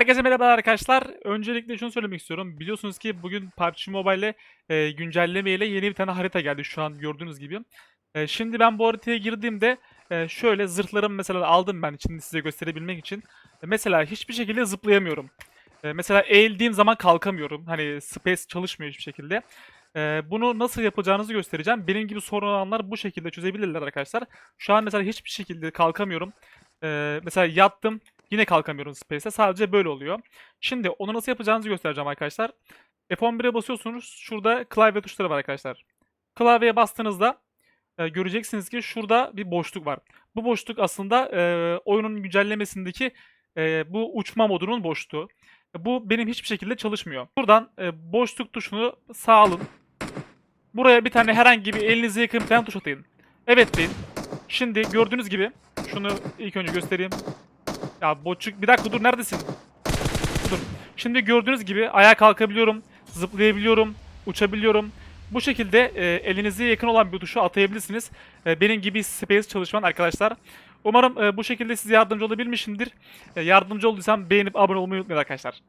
Herkese merhaba arkadaşlar. Öncelikle şunu söylemek istiyorum. Biliyorsunuz ki bugün PUBG Mobile'le e, güncelleme ile yeni bir tane harita geldi şu an gördüğünüz gibi. E, şimdi ben bu haritaya girdiğimde e, şöyle zırhlarımı mesela aldım ben şimdi size gösterebilmek için. E, mesela hiçbir şekilde zıplayamıyorum. E, mesela eğildiğim zaman kalkamıyorum. Hani space çalışmıyor hiçbir şekilde. E, bunu nasıl yapacağınızı göstereceğim. Benim gibi sorun olanlar bu şekilde çözebilirler arkadaşlar. Şu an mesela hiçbir şekilde kalkamıyorum. E, mesela yattım. Yine kalkamıyorum Space'e. Sadece böyle oluyor. Şimdi onu nasıl yapacağınızı göstereceğim arkadaşlar. F11'e basıyorsunuz. Şurada klavye tuşları var arkadaşlar. Klavyeye bastığınızda e, göreceksiniz ki şurada bir boşluk var. Bu boşluk aslında e, oyunun güncellemesindeki e, bu uçma modunun boşluğu. Bu benim hiçbir şekilde çalışmıyor. Buradan e, boşluk tuşunu sağ alın. Buraya bir tane herhangi bir elinize yakın bir tane tuş atayın. Evet deyin. Şimdi gördüğünüz gibi şunu ilk önce göstereyim. Ya boçuk bir dakika dur neredesin? Dur. Şimdi gördüğünüz gibi ayağa kalkabiliyorum, zıplayabiliyorum, uçabiliyorum. Bu şekilde e, elinize yakın olan bir tuşu atayabilirsiniz. E, benim gibi space çalışman arkadaşlar. Umarım e, bu şekilde size yardımcı olabilmişimdir. E, yardımcı olduysam beğenip abone olmayı unutmayın arkadaşlar.